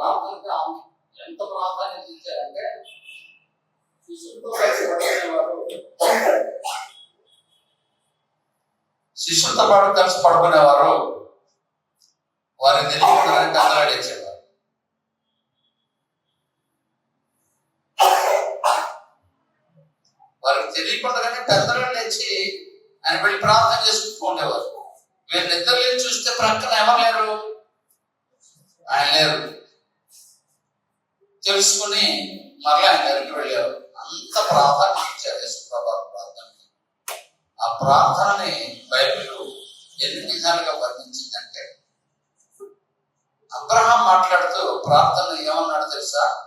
ప్రార్థనకి ఎంత ప్రాధాన్యత ఇచ్చారంటే శిష్యులతో కలిసి పడుకునేవారు. శిష్యులతో పాటు కలిసి పడుకునేవారు వారిని తెలియకుండానే కదలాడేసేవారు వారికి తెలియకుండానే పెద్దలు లేచి ఆయన వెళ్ళి ప్రార్థన చేసుకుంటుండేవారు మీరు నిద్ర లేచి చూస్తే ప్రక్కన ఎవరు లేరు? ఆయన లేరు. తెలుసుకుని మరలా ఆయన దగ్గరికి వెళ్ళారు. అంత ప్రాధాన్యత ఇచ్చారు యేసుప్రభు ప్రార్థనకి. ఆ ప్రార్థనని బైబిల్ ఎన్ని విధాలుగా వర్ణించిందంటే అబ్రహాం మాట్లాడుతూ ప్రార్థన ఏమన్నాడు తెలుసా?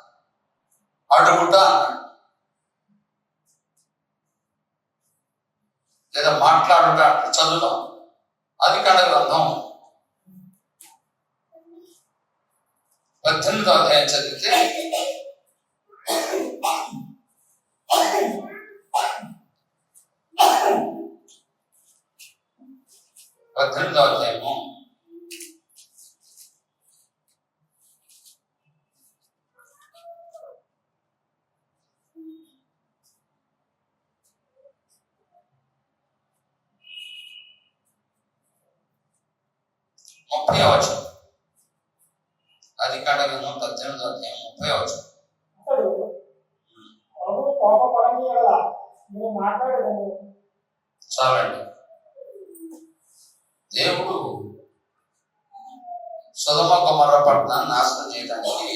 అడుగుట అన్నాడు. లేదా మాట్లాడుట అంటే చదువుదాం. అది కడ గ్రంథం పద్దెనిమిదో అధ్యాయం చదివితే పద్దెనిమిదో అధ్యాయము ముప్పై అవచనం అది కడగను పద్దెనిమిదో అధ్యాయం ముప్పై అవచనం. అతడు ప్రభు కోపపడని ఎడల నువ్వు మాట్లాడేదను చాలండి. దేవుడు సుధమ కుమార పట్టణాన్ని నాశనం చేయడానికి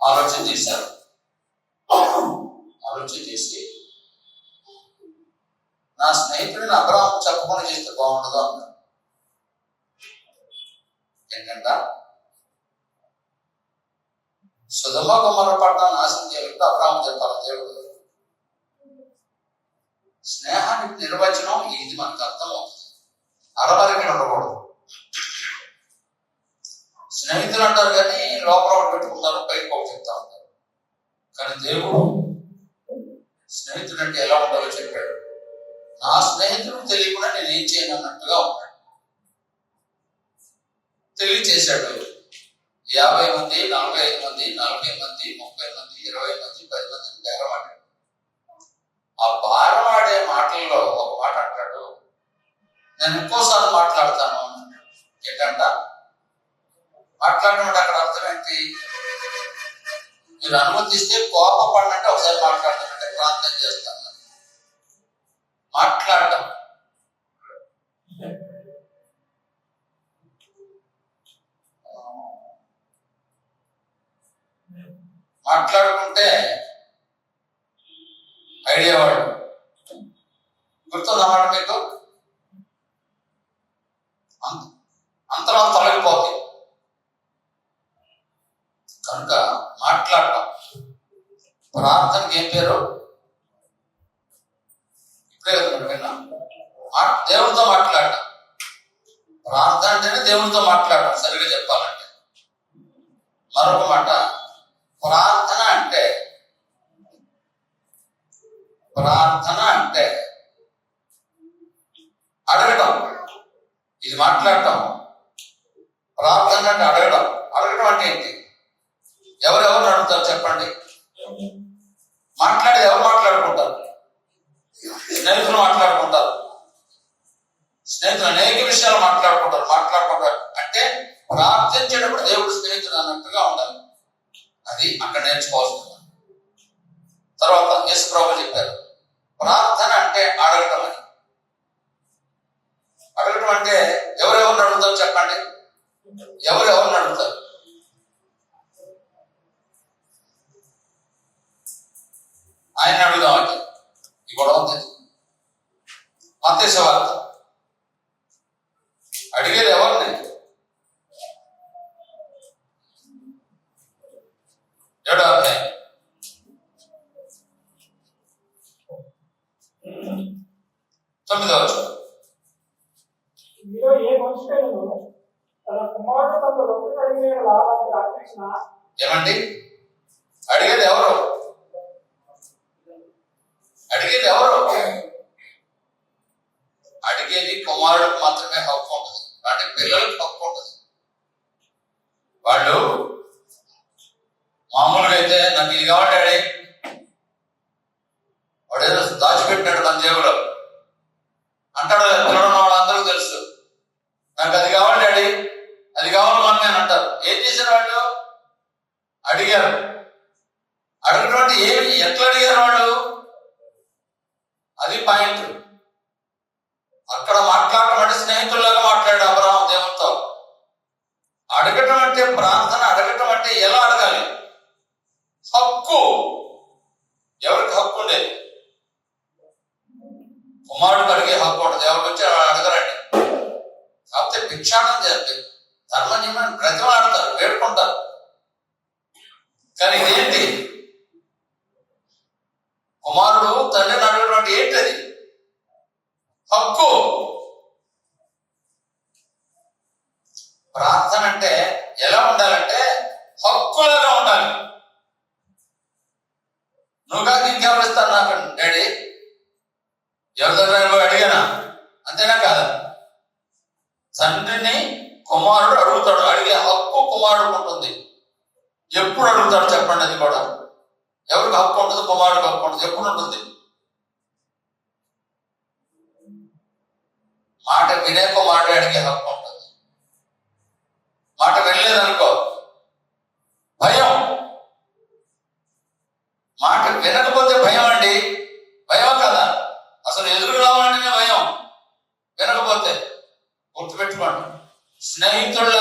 ఆలోచన చేశారు ఆలోచన చేసి నా స్నేహితుడిని అబ్రాహం చెప్పకుండా చేస్తే బాగుండదు అన్నాడు ఏంటంటే? సుధమ కుమార పట్టణాన్ని నాశనం చేయాలంటే అబ్రాహం చెప్పాలి దేవుడు. స్నేహానికి నిర్వచనం ఇది మనకు అర్థమవుతుంది. అరవరికి ఉండకూడదు. స్నేహితులు అంటారు కానీ లోపల ఒకటి పెట్టుకుంటారు పైకి ఒకటి చెప్తా ఉంటారు. కానీ దేవుడు స్నేహితుడు అంటే ఎలా ఉండాలో చెప్పాడు. నా స్నేహితుడు తెలియకుండా నేను ఏం చేయను అన్నట్టుగా ఉన్నాడు. తెలియచేశాడు యాభై మంది నలభై ఐదు మంది నలభై మంది ముప్పై మంది ఇరవై మంది పది మంది బేరమాడాడు ఆ బారమాడే మాటల్లో ఒక మాట అంటాడు. నేను ఇంకోసారి మాట్లాడతాను ఏంటంట? మాట్లాడినప్పుడు అక్కడ అర్థం ఏంటి? మీరు అనుమతిస్తే కోపపడినట్టే ఒకసారి మాట్లాడతానంటే ప్రార్థన చేస్తాను. మాట్లాడటం. మాట్లాడుకుంటే ఐడియా వాడు. గుర్తుందన్నమాట మీకు? అంత అంతరం తొలగిపోతుంది కనుక మాట్లాడటం. ప్రార్థనకి ఏం పేరు? ఇప్పుడే విన్నా. దేవుడితో మాట్లాడటం. ప్రార్థన అంటేనే దేవుడితో మాట్లాడటం సరిగ్గా చెప్పాలంటే. మరొక మాట. ప్రార్థన అంటే? ప్రార్థన అంటే? అడగటం. ఇది మాట్లాడటం. ప్రార్థన అంటే అడగడం అడగడం అంటే ఏంటి? ఎవరెవరు అడుగుతారు చెప్పండి? మాట్లాడేది ఎవరు మాట్లాడుకుంటారు? స్నేహితులు మాట్లాడుకుంటారు. స్నేహితులు అనేక విషయాలు మాట్లాడుకుంటారు. మాట్లాడుకుంటారు. అంటే ప్రార్థించేటప్పుడు దేవుడు స్నేహితుడు అన్నట్టుగా ఉండాలి. అది అక్కడ నేర్చుకోవాల్సింది తర్వాత యేసు ప్రభు చెప్పారు ప్రార్థన అంటే అడగటం అని. అడగటం అంటే ఎవరెవరిని అడుగుతారు చెప్పండి? ఎవరెవరిని అడుగుతారు? ఆయన అడుగుదాం అంటే ఈ గొడవ ఉంది. మత్స్య వార్త అడిగేది ఎవరిని? ఏడో అధ్యాయం తొమ్మిదో వచనం. మీలో ఏ మనుషుడైనను తన కుమారుడు తన రొట్టె అడిగిన లాభానికి ఆచరించిన ఏమండి? అడిగేది ఎవరు? అడిగేది ఎవరు? అడిగేది కుమారుడికి మాత్రమే హక్కు. நன்றிகள் కానీ Nadie entró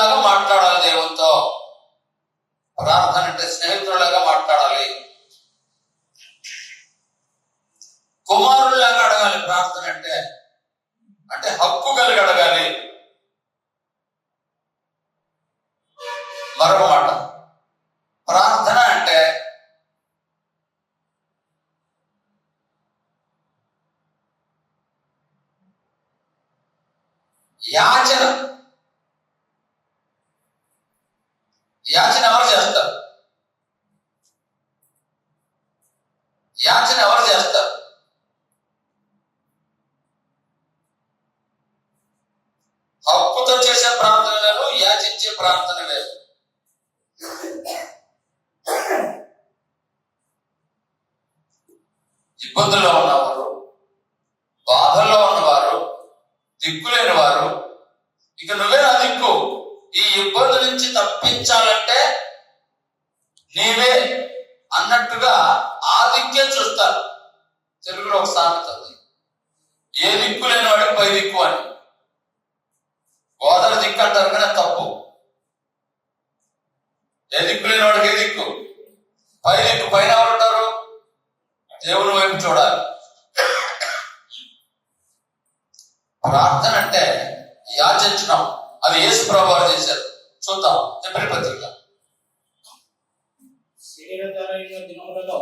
దినములలో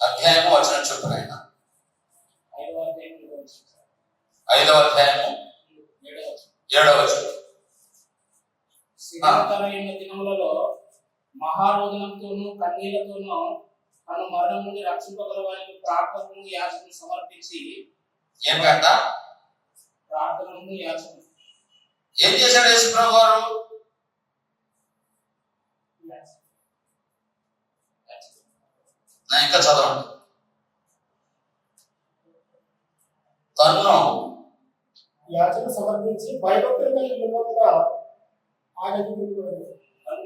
అధ్యాయము వచ్చిన చెప్పిన ఆయన ఐదవ అధ్యాయము ఏడవ శ్రీకాకరైన దినములలో మహారోదనంతోనూ కన్నీళ్ళతోనూ తను మరణం నుండి రక్షింపగల వారికి ప్రార్థనను యాచను సమర్పించి ఏం కదా ప్రార్థనను యాచను ఏం చేశాడు యేసు ప్రభు నేను ఇంకా చదవండి. తన్ను యాచన సమర్పించి భయభక్తులు కలిగి ఉండగా ఆయనకు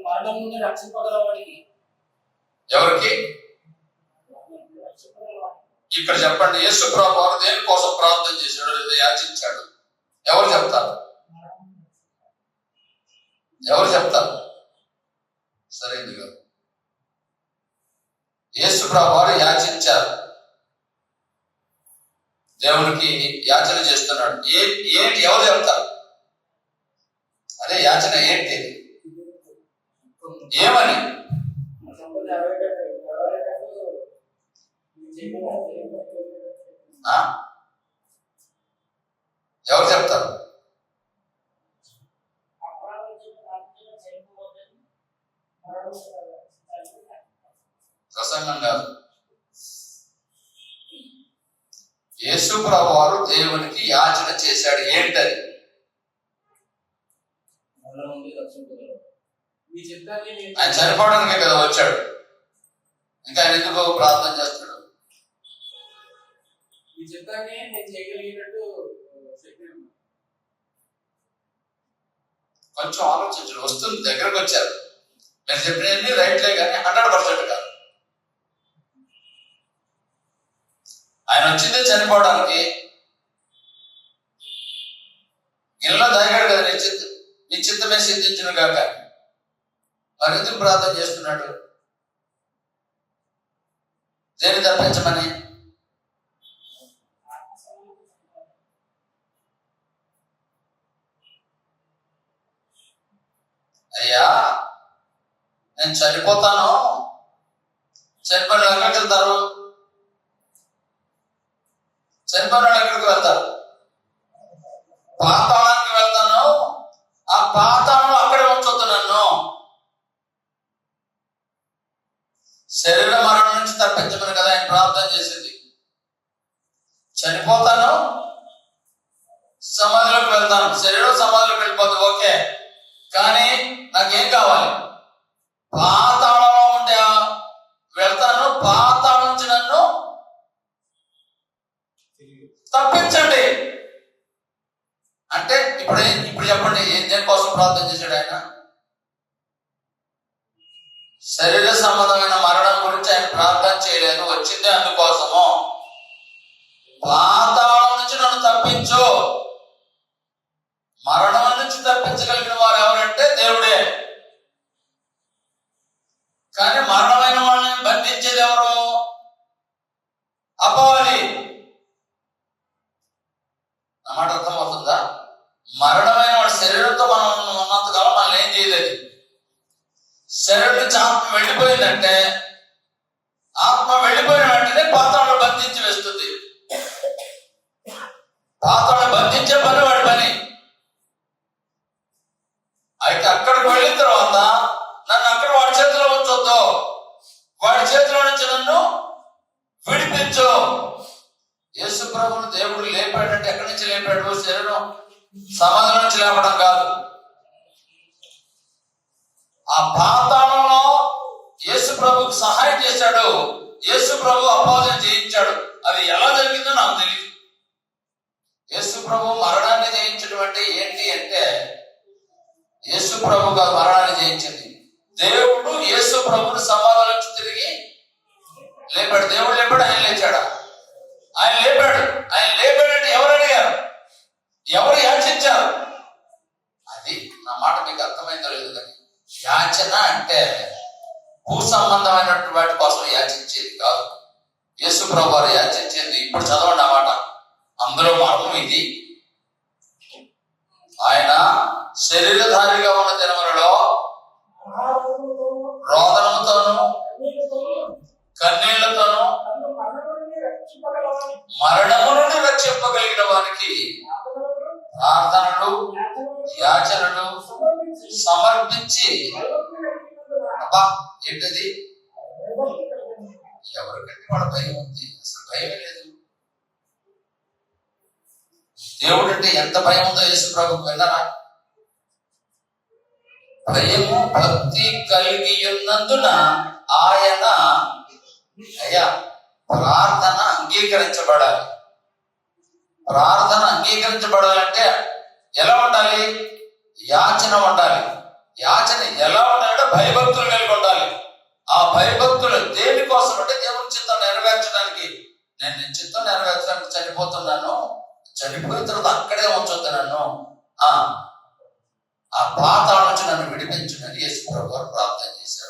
మరణం నుండి రక్షింపగలవాడికి? ఎవరికి? ఇక్కడ చెప్పండి యేసు ప్రభు వారు దేనికోసం ప్రార్థన చేశాడు లేదా యాచించాడు? ఎవరు చెప్తారు? ఎవరు చెప్తారు? యేసు వారు యాచించారు. దేవునికి యాచన చేస్తున్నాడు. ఏ ఏంటి? ఎవరు చెప్తారు? అదే యాచన ఏంటి? ఏమని? ఎవరు చెప్తారు? ప్రసంగం కాదు. యేసు వారు దేవునికి యాచన చేశాడు. ఏంటది? ఆయన చనిపోవడానికి కదా వచ్చాడు. ఇంకా ఆయన ఎందుకు ప్రార్థన చేస్తాడు కొంచెం ఆలోచించారు వస్తుంది దగ్గరకు వచ్చారు. నేను చెప్పినవన్నీ రైట్లే కానీ హండ్రెడ్ పర్సెంట్ కాదు. ఆయన వచ్చిందే చనిపోవడానికి. ఇళ్ళ దాగాడు కదా నీ చిత్త నీ చిత్తమే సిద్ధించిన కాక పరిధి ప్రార్థన చేస్తున్నాడు. దేని తప్పించమని? అయ్యా నేను చనిపోతాను. చనిపోయిన ఎక్కడికి వెళ్తారు చనిపోయిన ఎక్కడికి వెళ్తారు పాతాళానికి వెళ్తాను. ఆ పాతాళంలో అక్కడే ఉంచొద్దు నన్ను. శరీర మరణం నుంచి తప్పించమని కదా ఆయన ప్రార్థన చేసింది. చనిపోతాను. సమాధిలోకి వెళ్తాను. శరీరం సమాధిలోకి వెళ్ళిపోతుంది ఓకే. కానీ నాకేం కావాలి? పాతాళం తప్పించండి. అంటే ఇప్పుడు ఇప్పుడు చెప్పండి ఏం దేనికోసం ప్రార్థన చేశాడు ఆయన? శరీర సంబంధమైన మరణం గురించి ఆయన ప్రార్థన చేయలేదు వచ్చింది అందుకోసము. పాతాళం నుంచి నన్ను తప్పించు. మరణం నుంచి తప్పించగలిగిన వారు ఎవరంటే దేవుడే. కానీ మరణమైన వాళ్ళని బంధించేది ఎవరు? అపవాది నా అర్థం అవుతుందా మరణమైన వాడి శరీరంతో మనం ఉన్నంతకాలం మనం ఏం చేయలేదు. శరీరం నుంచి ఆత్మ వెళ్ళిపోయిందంటే ఆత్మ వెళ్ళిపోయిన వెంటనే పాత్రను బంధించి వేస్తుంది. పాత్రను బంధించే పని వాడి పని. అయితే అక్కడికి వెళ్ళిన తర్వాత నన్ను అక్కడ వాడి చేతిలో ఉంచొద్దు. వాడి చేతిలో నుంచి నన్ను విడిపించు. యేసు ప్రభును దేవుడు లేపాడంటే ఎక్కడి నుంచి లేపాడు? శరీరం సమాధి నుంచి లేపడం కాదు. ఆ పాతాళంలో యేసు ప్రభుకు సహాయం చేశాడు. యేసు ప్రభు అపోజం చేయించాడు అది ఎలా జరిగిందో నాకు తెలియదు యేసు ప్రభు మరణాన్ని జయించడం అంటే ఏంటి అంటే యేసు ప్రభు మరణాన్ని జయించింది దేవుడు యేసు ప్రభుని సమాధానం తిరిగి లేపాడు. దేవుడు లేపాడు ఆయన లేచాడా? ఆయన లేపాడు. ఆయన లేపాడంటే ఎవరు అడిగారు ఎవరు యాచించారు? అది నా మాట మీకు అర్థమైందో లేదు కానీ యాచన అంటే భూ సంబంధమైనటువంటి వాటి కోసం యాచించేది కాదు. యేసు ప్రభు యాచించేది. ఇప్పుడు చదవండి అన్నమాట మాట. అందులో మర్మం ఇది. ఆయన శరీరధారిగా ఉన్న దినములలో మహారోగులతో రోదనముతోను మరణము నుండి రక్షింపగలిగిన వారికి ప్రార్థనలు, యాచనలు సమర్పించి అబ్బా ఏంటది? ఎవరికంటే వాడు భయం ఉంది? అసలు భయం లేదు. దేవుడు అంటే ఎంత భయం ఉందో యేసు ప్రభు విన్నారా? భయము భక్తి కలిగి ఉన్నందున ఆయన అయ్యా ప్రార్థన అంగీకరించబడాలి. ప్రార్థన అంగీకరించబడాలంటే ఎలా ఉండాలి? యాచన ఉండాలి. యాచన ఎలా ఉండాలంటే భయభక్తులు కలిగి ఉండాలి ఆ భయభక్తులు దేనికోసం అంటే దేవుని చిత్తం నెరవేర్చడానికి. నేను నేను చిత్తం నెరవేర్చడానికి చనిపోతున్నాను. చనిపోయిన తర్వాత అక్కడే ఉంచొద్దు నన్ను. ఆ ఆ నుంచి నన్ను విడిపించునని యేసు ప్రభు ప్రార్థన చేశాను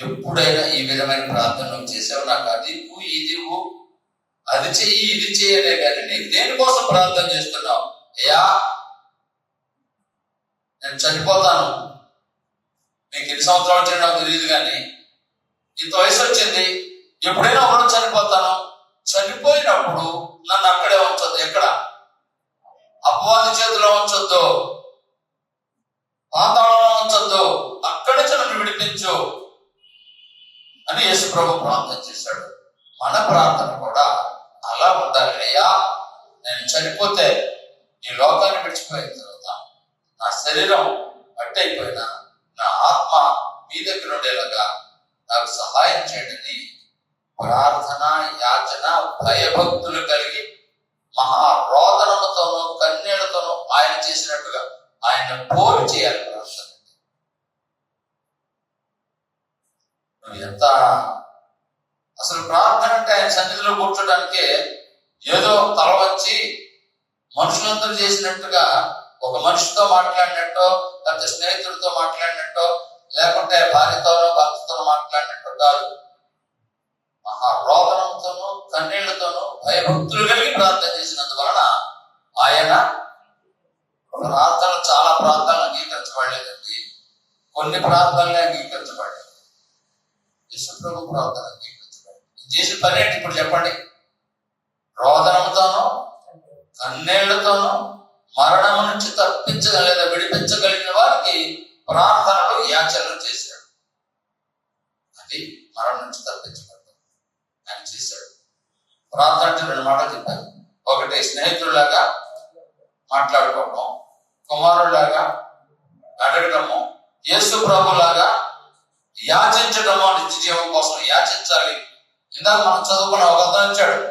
ఎప్పుడైనా ఈ విధమైన ప్రార్థనలు చేసావు నాకు అది ఇవ్వు, ఇది ఇవ్వు, అది చెయ్యి ఇది చేయలే కానీ నీకు దేనికోసం ప్రార్థన చేస్తున్నావు? అయ్యా నేను చనిపోతాను. నీకు ఎన్ని సంవత్సరాలు వచ్చినా నాకు తెలియదు కానీ ఇంత వయసు వచ్చింది. ఎప్పుడైనా ఒకడు చనిపోతాను. చనిపోయినప్పుడు నన్ను అక్కడే ఉంచొద్దు. ఎక్కడ? అపవాది చేతిలో ఉంచొద్దు. పాతాళంలో ఉంచొద్దు. అక్కడి నుంచి నన్ను విడిపించు. అని యేసు ప్రభు ప్రార్థన చేశాడు. మన ప్రార్థన కూడా అలా ఉండాలి. అయ్యా నేను చనిపోతే ఈ లోకాన్ని విడిచిపోయిన తర్వాత నా శరీరం అట్టయిపోయినా నా ఆత్మ మీ దగ్గర ఉండేలాగా నాకు సహాయం చేయండి. ప్రార్థన యాచన భయభక్తులు కలిగి మహా రోదనముతోనూ కన్నీళ్ళతోనూ ఆయన చేసినట్టుగా ఆయన పోలి చేయాలి ప్రార్థన నువ్వు ఎంత అసలు ప్రార్థన అంటే ఆయన సన్నిధిలో కూర్చోడానికి ఏదో తల వచ్చి మనుషులందరూ చేసినట్టుగా ఒక మనిషితో మాట్లాడినట్టో లేకపోతే స్నేహితుడితో మాట్లాడినట్టో లేకుంటే భార్యతోనో భర్తతోనో మాట్లాడినట్టు కాదు. మహా రోదనంతోనూ కన్నీళ్ళతోనూ భయభక్తులు కలిగి ప్రార్థన చేసినందువలన ఆయన ప్రార్థన చాలా ప్రార్థనలు అంగీకరించబడలేదండి. కొన్ని ప్రార్థనలే అంగీకరించబడలేదు. యశుప్రభు ప్రార్థన చేసిన పని ఏంటి? ఇప్పుడు చెప్పండి. రోదనంతోనో కన్నీళ్ళతోనూ మరణం నుంచి తప్పించగలిగిన విడిపించగలిగిన వారికి ప్రార్థనలు యాచనలు చేశాడు. అది మరణం నుంచి తప్పించబడ్డాడు. ఆయన చేశాడు. ప్రార్థన అంటే రెండు మాటలు చెప్పాను ఒకటి స్నేహితుల్లాగా మాట్లాడుకోవడం కుమారుల్లాగా అడగడము యేసు ప్రభులాగా యాచించడము నిత్య జీవం కోసం యాచించాలి. ఇందాక మనం చదువుకున్న ఒక అర్థం ఇచ్చాడు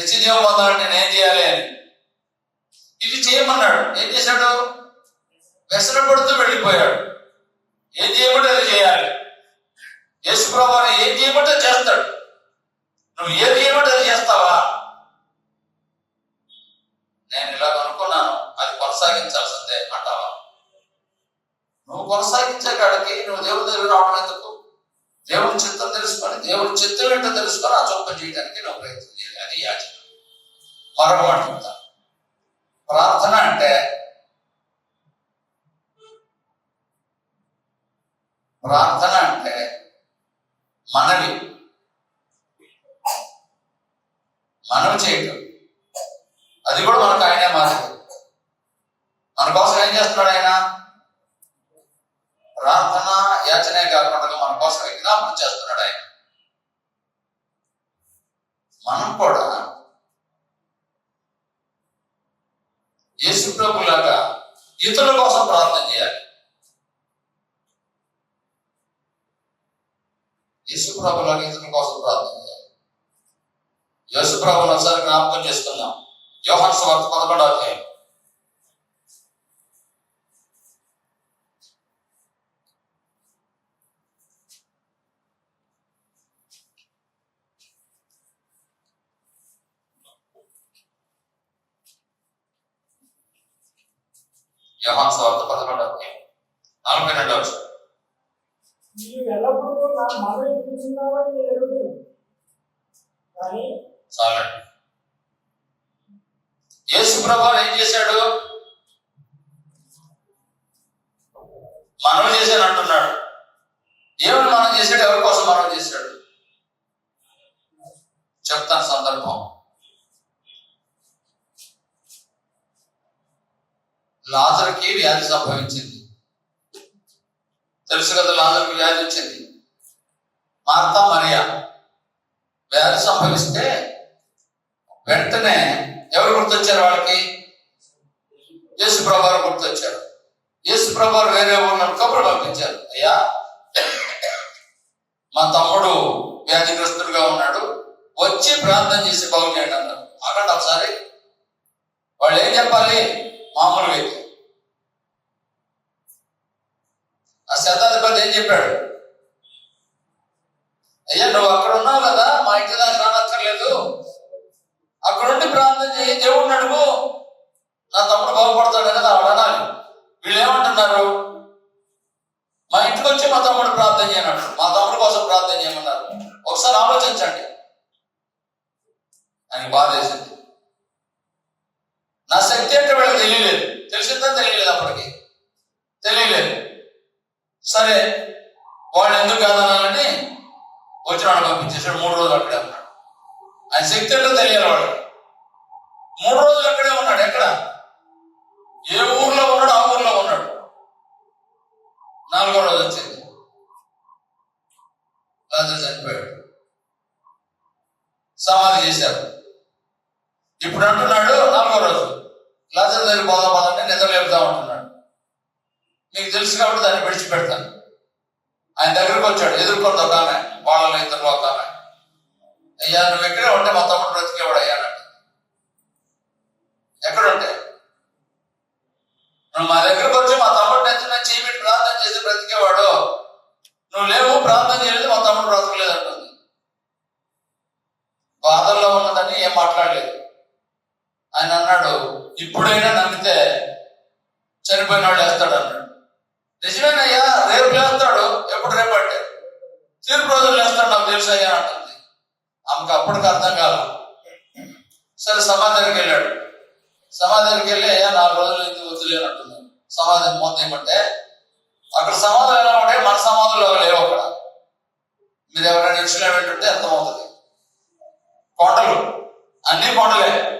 నిత్యజీవం పొందాలంటే నేను ఏం చేయాలి అని. ఇది చేయమన్నాడు. ఏం చేశాడు? వ్యసనపడుతూ వెళ్ళిపోయాడు. ఏం చేయమంటే అది చేయాలి. యేసు ప్రభావం ఏం చేయమంటే చేస్తాడు. నువ్వు ఏది చేయమంటే అది చేస్తావా? నేను ఇలా అనుకున్నాను. అది కొనసాగించాల్సి కొనసాగించే కాడికి నువ్వు దేవుని దగ్గర రావడం ఎందుకు? దేవుని చిత్తం తెలుసుకొని దేవుని చిత్తం ఏంటో తెలుసుకొని ఆ చొక్క చేయడానికి నువ్వు ప్రయత్నం చేయాలి. అది యాచన. మరొక మాట చెప్తాను ప్రార్థన అంటే ప్రార్థన అంటే మనవి. మనం చేయటం. అది కూడా మనకు ఆయనే మారింది మన కోసం ఏం చేస్తున్నాడు ఆయన? ప్రార్థన యాచనే కాకుండా మన కోసం విజ్ఞాపన చేస్తున్నాడు ఆయన? మనం కూడా యేసు ఇతరుల కోసం ప్రార్థన చేయాలి. యేసు ప్రభులాగా ఇతరుల కోసం ప్రార్థన చేయాలి. యేసుప్రభుని ఒకసారి జ్ఞాపకం చేసుకుందాం. యోహన్ స్వార్థ పదకొండవ అధ్యాయం. యోహాన్ స్వార్థ పదకొండవ అధ్యాయం నలభై రెండవ చాలండి. యేసు ప్రభు ఏం చేశాడు? మనం చేశాను అంటున్నాడు. ఏమని మనం చేశాడు ఎవరి కోసం మనం చేశాడు చెప్తాను సందర్భం లాజర్కి వ్యాధి సంభవించింది. తెలుసు కదా లాజర్కి వ్యాధి వచ్చింది. Martha Maria. వ్యాధి సంభవిస్తే వెంటనే ఎవరు గుర్తొచ్చారు వాళ్ళకి? యేసు ప్రభావం గుర్తొచ్చారు. యేసు ప్రభావం వేరే ఉన్నారు కబురు పంపించారు. అయ్యా మా తమ్ముడు వ్యాధిగ్రస్తుడుగా ఉన్నాడు. వచ్చి ప్రార్థన చేసి బాగు చేయండి అన్నారు అక్కడ ఒకసారి. వాళ్ళు ఏం చెప్పాలి? మామూలుగా అయితే ఆ శతాధిపతి ఏం చెప్పాడు? అయ్యా నువ్వు అక్కడ ఉన్నావు కదా మా ఇంటి దాకా రానక్కర్లేదు అక్కడ ఉండి ప్రార్థన చేయి దేవుడిని అడుగు నా తమ్ముడు బాగుపడతాడు కదా ఆవిడ అనాలి వీళ్ళు ఏమంటున్నారు మా ఇంటికి వచ్చి మా తమ్ముడు ప్రార్థన చేయనాడు మా తమ్ముడు కోసం ప్రార్థన చేయమన్నారు ఒకసారి ఆలోచించండి ఆయన బాధ వేసింది నా శక్తి అంటే వీళ్ళకి తెలియలేదు తెలిసిందా తెలియలేదు అప్పటికి తెలియలేదు సరే వాళ్ళు ఎందుకు కాదనాలని వచ్చిన వాడు పంపించేసాడు మూడు రోజులు అక్కడే ఉన్నాడు ఆయన శక్తి ఏంటో తెలియాలి వాడు మూడు రోజులు అక్కడే ఉన్నాడు ఎక్కడ ఏ ఊర్లో ఉన్నాడు ఆ ఊర్లో ఉన్నాడు నాలుగో రోజు వచ్చింది రాజు చనిపోయాడు సమాధి చేశారు ఇప్పుడు అంటున్నాడు నాలుగో రోజు. లాజర్ దగ్గర పోదాం పోదంటే నిద్ర లేపుతా ఉంటున్నాడు మీకు తెలుసు కాబట్టి దాన్ని విడిచిపెడతాను. ఆయన దగ్గరికి వచ్చాడు. ఎదుర్కొంది ఒక ఆమె. వాళ్ళ ఇద్దరు ఒక ఆమె. అయ్యా నువ్వు ఎక్కడే ఉంటే మా తమ్ముడు బ్రతికేవాడు అయ్యానంట ఎక్కడుంటే నువ్వు మా దగ్గరకు వచ్చి మా తమ్ముడు నెత్తిన చీమిటి ప్రార్థన చేసి బ్రతికేవాడు. నువ్వు లేవు ప్రార్థన చేయలేదు మా తమ్ముడు బ్రతకలేదు అంటుంది. బాధల్లో ఉన్నదని ఏం మాట్లాడలేదు. ఆయన అన్నాడు. ఇప్పుడైనా నమ్మితే చనిపోయిన వాడు వేస్తాడు అన్నాడు. నిజమేనయ్యా రేపు లేస్తాడు. ఎప్పుడు రేపు అంటే? తీర్పు రోజులు లేస్తాడు నాకు తెలుసు అయ్యా అంటుంది. ఆమెకు అప్పటికి అర్థం కాదు. సరే సమాధానికి వెళ్ళాడు. సమాధానికి వెళ్ళి అయ్యా నాలుగు రోజులు ఎందుకు వదిలేను అంటున్నాను సమాధానం మొత్తం ఏమంటే అక్కడ సమాధానం ఎలా ఉంటే మన సమాధులు లేవు అక్కడ. మీరు ఎవరైనా ఇన్స్ట్రుమెంట్ ఉంటే అర్థమవుతుంది. కోటలు అన్ని కోటలే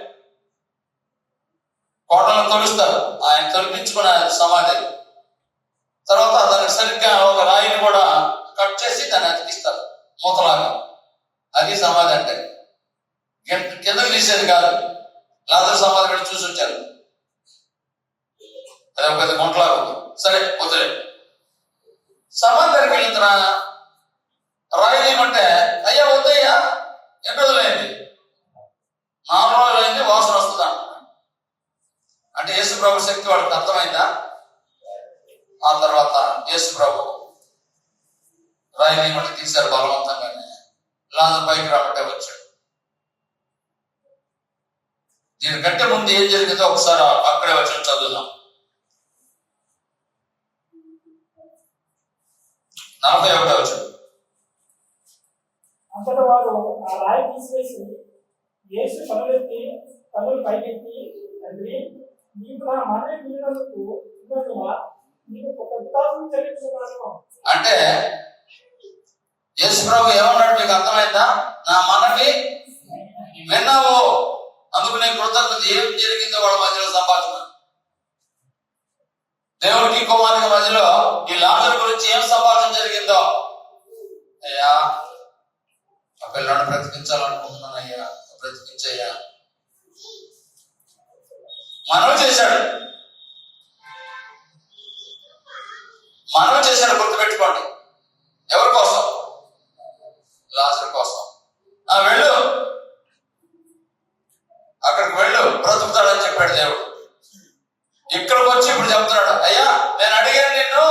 కోటలను తొలుస్తారు. ఆయన తొలగించుకున్న సమాధి. తర్వాత దానికి సరిగ్గా ఒక రాయిని కూడా కట్ చేసి దాన్ని అతికిస్తారు. మూతలాగా. అది సమాధి అంటే. కిందకు తీసేది కాదు. లాదర్ సమాధి కూడా చూసి వచ్చారు. అది ఒక పెద్ద గుంటలాగా ఉంది. సరే వదిలే. సమాధి దగ్గరికి వెళ్ళిన తర్వాత రాయి తీయమంటే అయ్యా వద్దయ్యా ఎన్ని రోజులైంది నాలుగు రోజులైంది వాసన వస్తుంది అంటే యేసు ప్రభు శక్తి వాళ్ళకి అర్థమైందా? ఆ తర్వాత యేసు ప్రభు రాయిని తీయమంటే తీశారు బలవంతంగానే. లాదర్ పైకి రాబట్టే వచ్చాడు. దీనికంటే ముందు ఏం జరిగిందో ఒకసారి అక్కడే వచ్చిన చదువుదాం. నలభై ఒకటో వచ్చాడు అంతటా వారు ఆ రాయి తీసివేసి యేసు కనులెత్తి కనులు పైకెత్తి తండ్రి అంటే యేసు ప్రభు ఏమన్నాడు? మీకు అర్థమైందా? నా మనవి విన్నావు? అందుకు నేను కృతజ్ఞత ఏం జరిగిందో వాళ్ళ మధ్యలో సంభాషణ. దేవుడికి కుమారుడి మధ్యలో ఈ లాజర్ గురించి ఏం సంభాషణ జరిగిందో? అయ్యా ఆ పిల్లని బ్రతికించాలనుకుంటున్నాను అయ్యా బ్రతికించయ్యా. మనవి చేశాడు. మనవి చేశాడు గుర్తుపెట్టుకోండి. ఎవరి కోసం లాజర్ కోసం ఆ వెళ్ళు అక్కడికి వెళ్ళు బ్రతుకుతాడని చెప్పాడు దేవుడు ఇక్కడికి వచ్చి ఇప్పుడు చెప్తున్నాడు అయ్యా నేను అడిగాను నిన్ను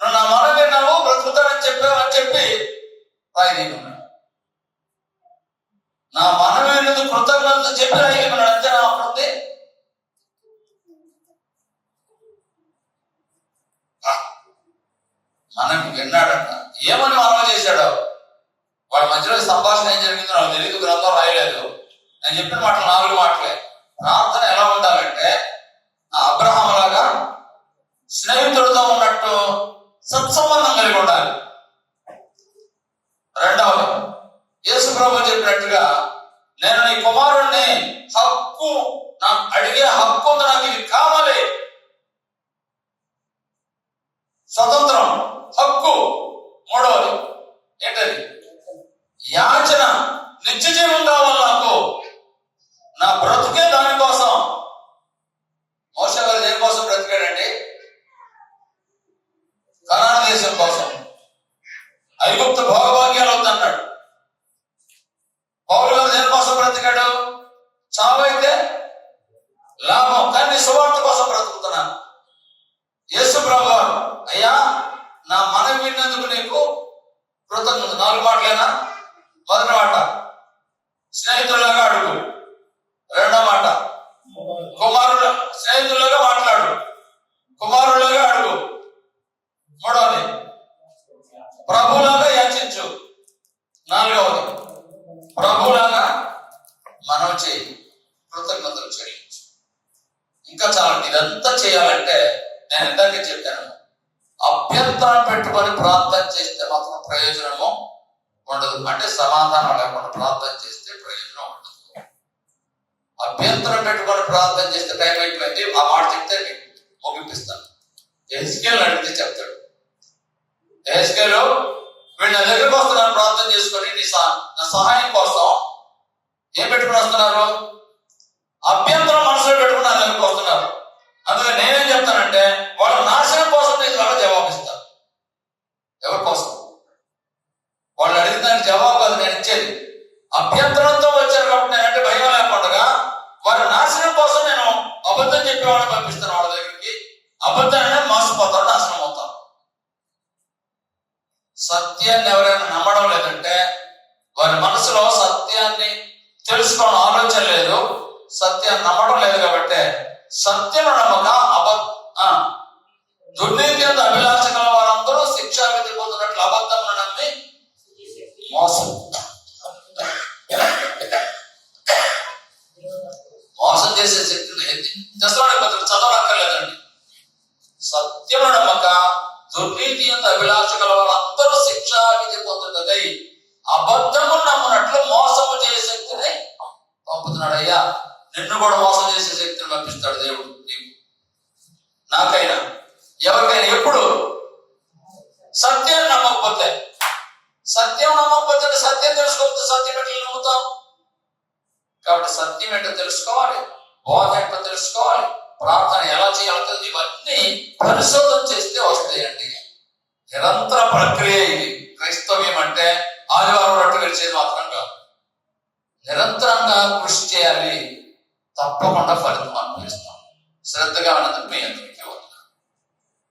నువ్వు నా మనం విన్నావు బ్రతుకుతాడని చెప్పావు అని చెప్పి రాయదీకున్నాడు నా మనం విన్నది కృతజ్ఞత చెప్పి రాయదీకున్నాడు అంతే నా అప్పుడు మనకి విన్నాడంట ఏమని మనవి చేశాడు వాళ్ళ మధ్యలో సంభాషణ ఏం జరిగిందో నాకు తెలియదు గ్రంథం రాయలేదు నేను చెప్పిన మాటలు నాలుగు మాటలే ప్రార్థన ఎలా ఉండాలంటే ఆ అబ్రహాం లాగా స్నేహితుడితో ఉన్నట్టు సత్సంబంధం కలిగి ఉండాలి రెండవది యేసు ప్రభు చెప్పినట్టుగా నేను నీ కుమారుణ్ణి హక్కు నాకు అడిగే హక్కు ఉంది నాకు ఇది కావాలి స్వతంత్రం హక్కు మూడవది ఏంటది యాచన నిత్య జీవం కావాలి నాకు నా బ్రతుకే దానికోసం మోస గారు దేనికోసం బ్రతికాడండి కనాడ దేశం కోసం ఐగుప్తు భోగభాగ్యాలు వద్దన్నాడు పౌరు గారు దేనికోసం బ్రతికాడు చావు అయితే లాభం కానీ సువార్త కోసం బ్రతుకుతున్నాను యేసు ప్రభు వారు, అయ్యా నా మనం విన్నందుకు నీకు కృతజ్ఞత నాలుగు మాటలేనా? మొదటి మాట స్నేహితులాగా అడుగు. రెండో మాట కుమారుల స్నేహితులుగా మాట్లాడు. కుమారులుగా అడుగు. మూడవది ప్రభులాగా యాచించు. నాలుగవది ప్రభులాగా మనం చేయి. కృతజ్ఞతలు చెల్లించు. ఇంకా చాలా ఇదంతా చేయాలంటే నేను ఇందాకే చెప్పాను. అభ్యంతరం పెట్టుకొని ప్రార్థన చేస్తే మాత్రం ప్రయోజనము ఉండదు. అంటే సమాధానం లేకుండా ప్రార్థన చేస్తే ప్రయోజనం ఉండదు. అభ్యంతరం పెట్టుకొని ప్రార్థన చేస్తే టైం అయిపోయింది. ఆ మాట చెప్తే ముగిపిస్తాను ఎస్కేల్ అడిగితే చెప్తాడు. ఎస్కేల్ వీళ్ళు నా దగ్గరకు వస్తున్నారు ప్రార్థన చేసుకొని నీ నా సహాయం కోసం ఏం పెట్టుకుని వస్తున్నారు? అభ్యంతరం మనసులో పెట్టుకుని నా దగ్గరికి వస్తున్నారు. అందుకని నేనేం చెప్తానంటే వాళ్ళ నాశనం కోసం ఎవరి కోసం? వాళ్ళు అడిగిన దానికి జవాబు అది నేను ఇచ్చేది. అభ్యంతరంతో వచ్చారు కాబట్టి నేనంటే భయం లేకుండా వారి నాశనం కోసం నేను అబద్ధం చెప్పేవాడిని పంపిస్తాను వాళ్ళ దగ్గరికి. అబద్ధాన్ని మోసపోతారు నాశనం అవుతారు. సత్యాన్ని ఎవరైనా నమ్మడం లేదంటే వారి మనసులో సత్యాన్ని తెలుసుకోవడం ఆలోచన లేదు. సత్యాన్ని నమ్మడం లేదు కాబట్టి సత్యం నమ్మక అబద్ధ దుర్నీతి అభిలాష మోసం చేసే శక్తిని దశవాడి పత్రం చదవక్కర్లేదండి సత్యము నమ్మక దుర్నీతి అంత అభిలాష గల వాళ్ళందరూ శిక్షా విధి పొందుతుంది అబద్ధము నమ్మునట్లు మోసము చేసే శక్తిని పంపుతున్నాడు అయ్యా నిన్ను కూడా మోసం చేసే శక్తిని పంపిస్తాడు దేవుడు నీకు నాకైనా ఎవరికైనా ఎప్పుడు సత్యం నమ్మకపోతే సత్యం నమ్మకపోతే సత్యం తెలుసుకోకపోతే సత్యం ఎట్లా నమ్ముతాం. కాబట్టి సత్యం ఏంటో తెలుసుకోవాలి. బోధ ఏంటో తెలుసుకోవాలి ప్రార్థన ఎలా చేయాలో ఇవన్నీ పరిశోధన చేస్తే వస్తాయండి. నిరంతర ప్రక్రియ ఇది. క్రైస్తవ్యం అంటే ఆదివారం రొట్టె విరిచేది మాత్రం కాదు. నిరంతరంగా కృషి చేయాలి. తప్పకుండా ఫలితం అనుభవిస్తాం. శ్రద్ధగా ఉన్నది మీ అందరూ